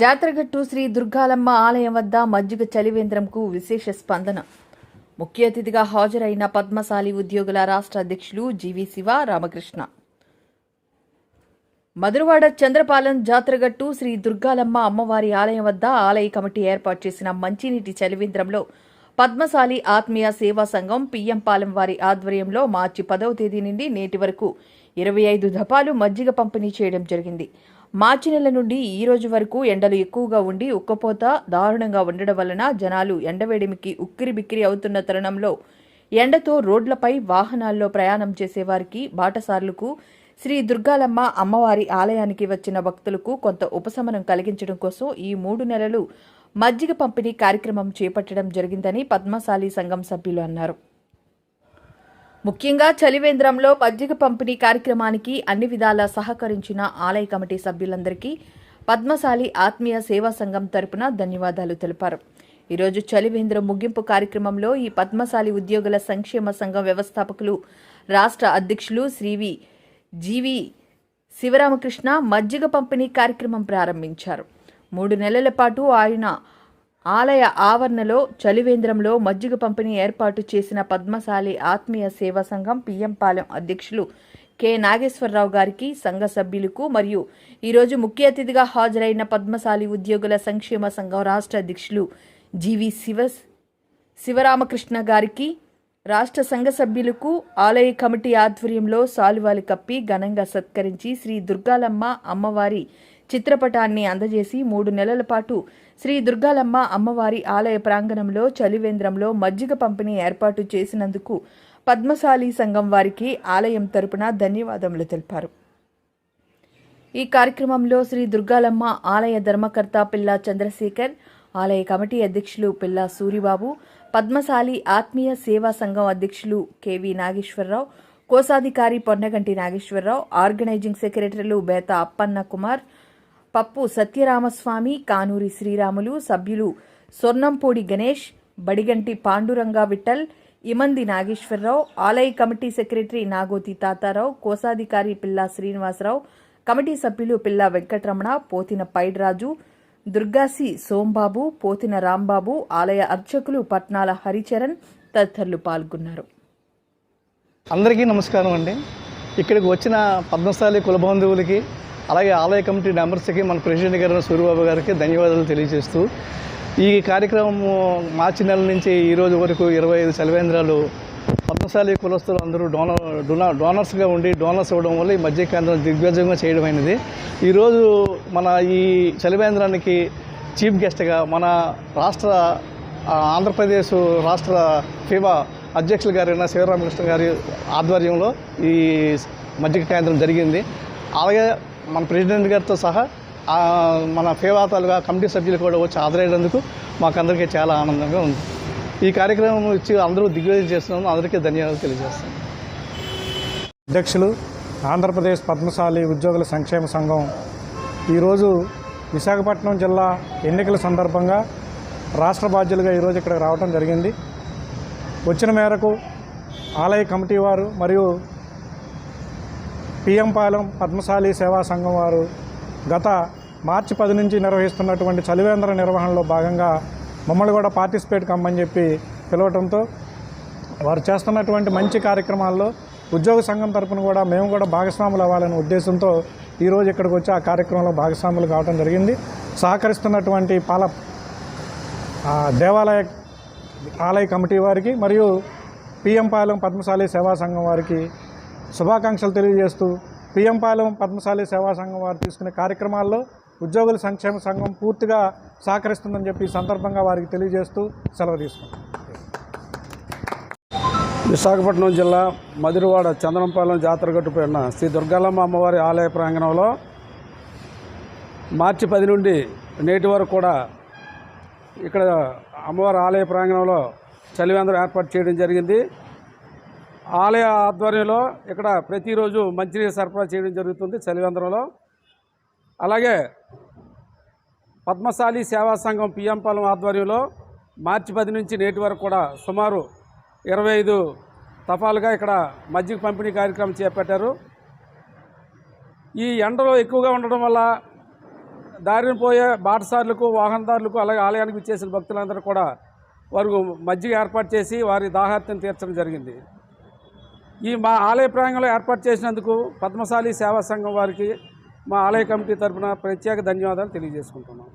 జాతరగట్టు శ్రీ దుర్గాలమ్మ ఆలయం వద్ద మజ్జిగ చలివేంద్రంకు విశేష స్పందన. ముఖ్య అతిథిగా హాజరైన పద్మశాలి ఉద్యోగుల రాష్ట్ర అధ్యక్షులు జీవి శివ రామకృష్ణ. మధురవాడ చంద్రపాలెం జాతరగట్టు శ్రీ దుర్గాలమ్మ అమ్మవారి ఆలయం వద్ద ఆలయ కమిటీ ఏర్పాటు చేసిన మంచినీటి చలివేంద్రంలో పద్మశాలి ఆత్మీయ సేవా సంఘం పియ్యంపాలెం వారి ఆధ్వర్యంలో మార్చి పదవ తేదీ నుండి నేటి వరకు ఇరవై ఐదు దపాలు మజ్జిగ పంపిణీ చేయడం జరిగింది. మార్చి నెల నుండి ఈ రోజు వరకు ఎండలు ఎక్కువగా ఉండి ఉక్కపోత దారుణంగా ఉండడం వలన జనాలు ఎండవేడిమికి ఉక్కిరి బిక్కిరి అవుతున్న తరుణంలో ఎండతో రోడ్లపై వాహనాల్లో ప్రయాణం చేసేవారికి బాటసార్లకు శ్రీ దుర్గాలమ్మ అమ్మవారి ఆలయానికి వచ్చిన భక్తులకు కొంత ఉపశమనం కలిగించడం కోసం ఈ మూడు నెలలు మజ్జిగ పంపిణీ కార్యక్రమం చేపట్టడం జరిగిందని పద్మశాలి సంఘం సభ్యులు అన్నారు. ముఖ్యంగా చలివేంద్రంలో మజ్జిగ పంపిణీ కార్యక్రమానికి అన్ని విధాలా సహకరించిన ఆలయ కమిటీ సభ్యులందరికీ పద్మశాలి ఆత్మీయ సేవా సంఘం తరపున ధన్యవాదాలు తెలిపారు. ఈరోజు చలివేంద్రం ముగింపు కార్యక్రమంలో ఈ పద్మశాలి ఉద్యోగుల సంక్షేమ సంఘం వ్యవస్థాపకులు రాష్ట్ర అధ్యక్షులు శ్రీవి జీవి శివరామకృష్ణ మజ్జిగ పంపిణీ కార్యక్రమం ప్రారంభించారు. మూడు నెలల పాటు ఆయన ఆలయ ఆవరణలో చలివేంద్రంలో మజ్జిగ పంపిణీ ఏర్పాటు చేసిన పద్మశాలి ఆత్మీయ సేవా సంఘం పిఎంపాలెం అధ్యక్షులు కె. నాగేశ్వరరావు గారికి సంఘ సభ్యులకు మరియు ఈరోజు ముఖ్య అతిథిగా హాజరైన పద్మశాలి ఉద్యోగుల సంక్షేమ సంఘం రాష్ట్ర అధ్యక్షులు జీవి శివ శివరామకృష్ణ గారికి రాష్ట్ర సంఘ సభ్యులకు ఆలయ కమిటీ ఆధ్వర్యంలో సాలువాలు కప్పి ఘనంగా సత్కరించి శ్రీ దుర్గాలమ్మ అమ్మవారి చిత్రపటాన్ని అందజేసి మూడు నెలల పాటు శ్రీ దుర్గాలమ్మ అమ్మవారి ఆలయ ప్రాంగణంలో చలివేంద్రంలో మజ్జిగ పంపిణీ ఏర్పాటు చేసినందుకు పద్మశాలి సంఘం వారికి ఆలయం తరపున ధన్యవాదములు తెలిపారు. ఈ కార్యక్రమంలో శ్రీ దుర్గాలమ్మ ఆలయ ధర్మకర్త పిల్లా చంద్రశేఖర్ ఆలయ కమిటీ అధ్యక్షులు పిల్లా సూరిబాబు పద్మశాలి ఆత్మీయ సేవా సంఘం అధ్యక్షులు కెవి నాగేశ్వరరావు కోశాధికారి పొన్నగంటి నాగేశ్వరరావు ఆర్గనైజింగ్ సెక్రటరీలు బేత అప్పన్న కుమార్ పప్పు సత్యరామస్వామి కానూరి శ్రీరాములు సభ్యులు సొర్ణంపూడి గణేష్ బడిగంటి పాండురంగా విఠల్ ఇమంది నాగేశ్వరరావు ఆలయ కమిటీ సెక్రటరీ నాగోతి తాతారావు కోశాధికారి పిల్లా శ్రీనివాసరావు కమిటీ సభ్యులు పిల్లా వెంకటరమణ పోతిన పైడ్రాజు దుర్గాసి సోంబాబు పోతిన రాంబాబు ఆలయ అర్చకులు పట్నాల హరిచరణ్ తదితరులు పాల్గొన్నారు. అందరికీ నమస్కారం అండి. ఇక్కడికి వచ్చిన పద్మశాలి కుల బంధువులకి అలాగే ఆలయ కమిటీ మెంబర్స్కి మన ప్రెసిడెంట్ గారు సూర్యబాబు గారికి ధన్యవాదాలు తెలియజేస్తూ ఈ కార్యక్రమం మార్చి నెల నుంచి ఈ రోజు వరకు ఇరవై ఐదు సెలవేంద్రాలు పద్మశాలి కులస్తులు అందరూ డోనర్ డోనా డోనర్స్గా ఉండి డోనర్స్ ఇవ్వడం వల్ల ఈ మధ్య కేంద్రం దిగ్విజయంగా చేయడమైనది ఈరోజు మన ఈ చలివేంద్రానికి చీఫ్ గెస్ట్గా మన రాష్ట్ర ఆంధ్రప్రదేశ్ రాష్ట్ర ఫీవా అధ్యక్షులు గారైన శివరామకృష్ణ గారి ఆధ్వర్యంలో ఈ మధ్య కేంద్రం జరిగింది. అలాగే మన ప్రెసిడెంట్ గారితో సహా మన ఫేవాతాలుగా కమిటీ సభ్యులు కూడా వచ్చి హాజరైనందుకు మాకందరికీ చాలా ఆనందంగా ఉంది. ఈ కార్యక్రమం ఇచ్చి అందరూ దిగ్విజయం చేస్తున్నాము అందరికీ ధన్యవాదాలు తెలియజేస్తాను. అధ్యక్షులు ఆంధ్రప్రదేశ్ పద్మశాలి ఉద్యోగుల సంక్షేమ సంఘం ఈరోజు విశాఖపట్నం జిల్లా ఎన్నికల సందర్భంగా రాష్ట్ర బాధ్యులుగా ఈరోజు ఇక్కడికి రావడం జరిగింది. వచ్చిన మేరకు ఆలయ కమిటీ వారు మరియు పిఎంపాలెం పద్మశాలి సేవా సంఘం వారు గత మార్చి పది నుంచి నిర్వహిస్తున్నటువంటి చలివేంద్ర నిర్వహణలో భాగంగా మమ్మల్ని కూడా పార్టిసిపేట్ కమ్మని చెప్పి పిలవటంతో వారు చేస్తున్నటువంటి మంచి కార్యక్రమాల్లో ఉద్యోగ సంఘం తరపున కూడా మేము కూడా భాగస్వాములు అవ్వాలనే ఉద్దేశంతో ఈరోజు ఇక్కడికి వచ్చి ఆ కార్యక్రమంలో భాగస్వాములు కావడం జరిగింది. సహకరిస్తున్నటువంటి పాల దేవాలయ ఆలయ కమిటీ వారికి మరియు పిఎం పాలెం పద్మశాలి సేవా సంఘం వారికి శుభాకాంక్షలు తెలియజేస్తూ పిఎంపాలెం పద్మశాలి సేవా సంఘం వారు తీసుకునే కార్యక్రమాల్లో ఉద్యోగుల సంక్షేమ సంఘం పూర్తిగా సహకరిస్తుందని చెప్పి ఈ సందర్భంగా వారికి తెలియజేస్తూ సెలవు తీసుకున్నాం విశాఖపట్నం జిల్లా మధురవాడ చంద్రంపాలెం జాతర గట్టుపోయిన శ్రీ దుర్గాలమ్మ అమ్మవారి ఆలయ ప్రాంగణంలో మార్చి పది నుండి నేటి వరకు కూడా ఇక్కడ అమ్మవారి ఆలయ ప్రాంగణంలో చలివేంద్రం ఏర్పాటు చేయడం జరిగింది. ఆలయ ఆధ్వర్యంలో ఇక్కడ ప్రతిరోజు మంచినీరు సరఫరా చేయడం జరుగుతుంది చలివేంద్రంలో. అలాగే పద్మశాలి సేవా సంఘం పిఎంపాలెం ఆధ్వర్యంలో మార్చి పది నుంచి నేటి వరకు కూడా సుమారు ఇరవై ఐదు తఫాలుగా ఇక్కడ మజ్జిగ పంపిణీ కార్యక్రమం చేపట్టారు. ఈ ఎండలో ఎక్కువగా ఉండడం వల్ల దారిన పోయే బాటసారులకు వాహనదారులకు అలాగే ఆలయానికి చేసిన భక్తులందరూ కూడా వారు మజ్జిగ ఏర్పాటు చేసి వారి దాహార్తిని తీర్చడం జరిగింది. ఈ మా ఆలయ ప్రాంగంలో ఏర్పాటు చేసినందుకు పద్మశాలి సేవా సంఘం వారికి మా ఆలయ కమిటీ తరపున ప్రత్యేక ధన్యవాదాలు తెలియజేసుకుంటున్నాం.